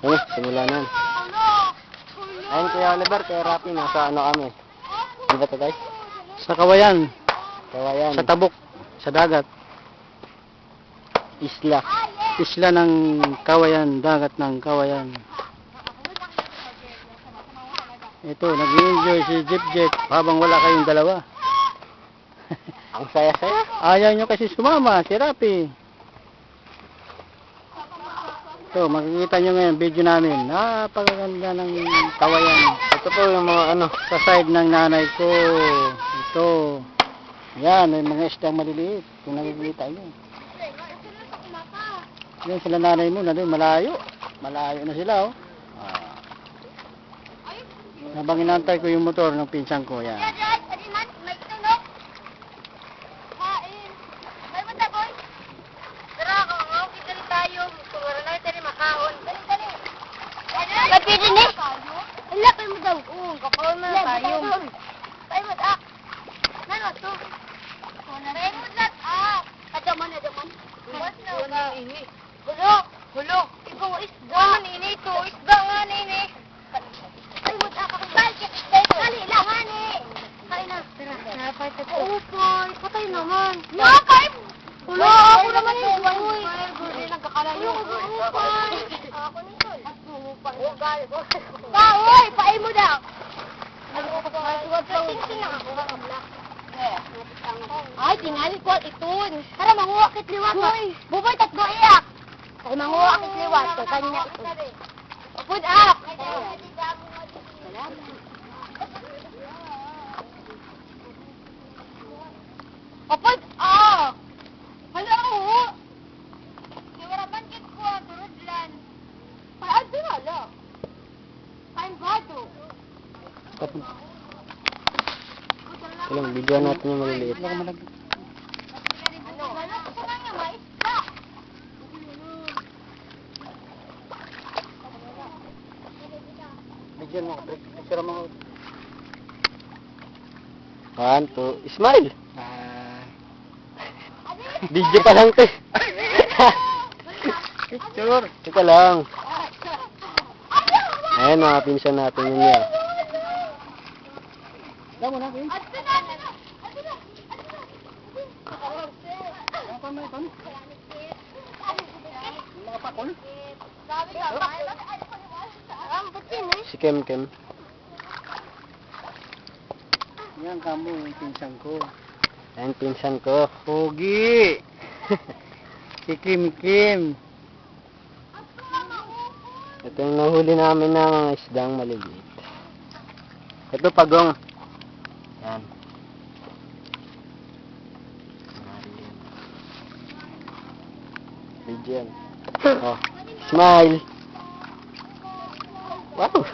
Ano, simula na. Ayun, Kuya Oliver, Kuya Rapi, nasa ano kami. Di ba ito, guys? Sa kawayan, Kawayan. sa tabok, sa dagat. isla. Isla ng kawayan, dagat ng kawayan. Ito, nag-enjoy si Jeep Jeep habang wala kayong dalawa. Ang saya-saya. Ayaw nyo kasi sumama, si Rapi. Ito, makikita nyo ngayon video namin. Napakaganda ng kawayan. Ito po yung mga ano. Sa side ng nanay ko. Ito. Yan, may mga isdang maliliit. Kung nakikita nyo. Yan sila nanay mo na malayo. Malayo na sila, oh. Ah. Inantay ko yung motor ng pinsan ko, yan. Kapili ni? Ilapin mo daw. Oo, kapal na tayo. Tayo mo dak. Nano to? Tayo mo dak. Ah, adaman, adaman. What na ba? Hulo. Hulo. Ikaw isda. Ano nini to? Isda nga nini. Tayo mo dak. Bakit? Dali lang nga ni. Kain na. Tara. Napay ka to. Upo. Patay naman. No, kain. Hulo. Ako naman yung buhay. Hindi nagkakalayo. Ako nito. Baoy, paay mo daw. Ay, tingali ko itun. Tara, manguha kit liwat. Buboy, tatgo iyak. Ay, manguha kit liwat. Kaya kanina ito. Put up. Ah! Ilang video natin yung maliliit. Wala ka malag... Ano? Wala ko na nga, maisda. Bigyan mo, picture mo. One, two, smile! Ah, Video pa lang to. picture. Ito lang. Ayan, mga pinsan natin yun yan. Damo na, Kim. Ato na, ato na, ato na, Apa mo ito? Mga pakol. Sabi ka, ang butin eh. Si Kem Kem. Yan kamo yung pinsan ko. Ayan, pinsan ko. Pogi! si Kim Kim. Ito yung nahuli namin ng mga isdang maliliit. Ito pagong. Yan. Bigyan. Oh. Smile. Wow.